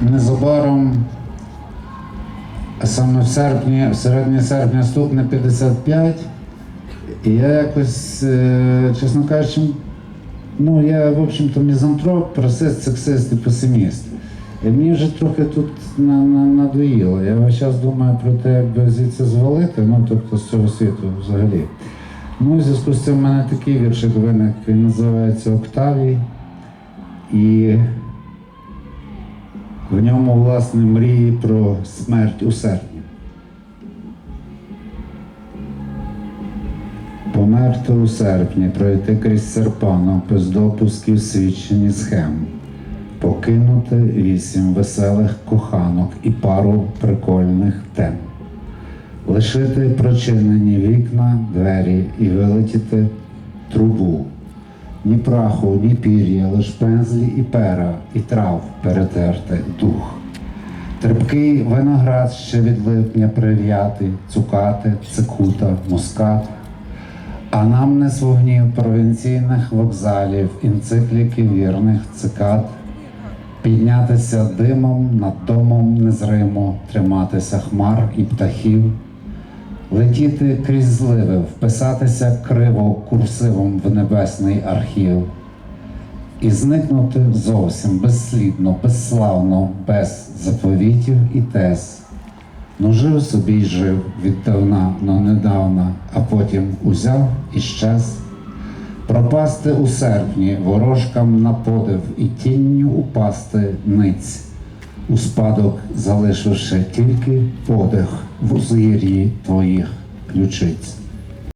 незабаром, саме в серпні, в середині серпня стукне 55. І я якось, е, чесно кажучи, ну я, в общем-то, мізантроп, расист, сексист і песиміст. І мені вже трохи тут на, надоїло. Я весь час думаю про те, як би звідси звалити, ну тобто з цього світу взагалі. Ну, і в зв'язку з цим в мене такий віршик виник, він називається Октавій. І в ньому, власне, мрії про смерть у серпні. Померти у серпні, пройти крізь серпанок без допусків свідчені схем, покинути вісім веселих коханок і пару прикольних тем, лишити прочинені вікна, двері і вилетіти трубу. Ні праху, ні пір'я, лиш пензлі і пера, і трав перетерти дух. Терпкий виноград ще від липня прив'ятий, цукати, цикута, мускат. А нам не з вогнів провінційних вокзалів, енцикліки вірних цикад, піднятися димом над домом незримо, триматися хмар і птахів, летіти крізь зливи, вписатися криво курсивом в небесний архів і зникнути зовсім безслідно, безславно, без заповітів і тез. Ну жив собі й жив віддавна, но недавна, а потім узяв і щез. Пропасти у серпні ворожкам на подив і тінню упасти ниць, у спадок залишивши тільки подих в узирі твоїх ключиць.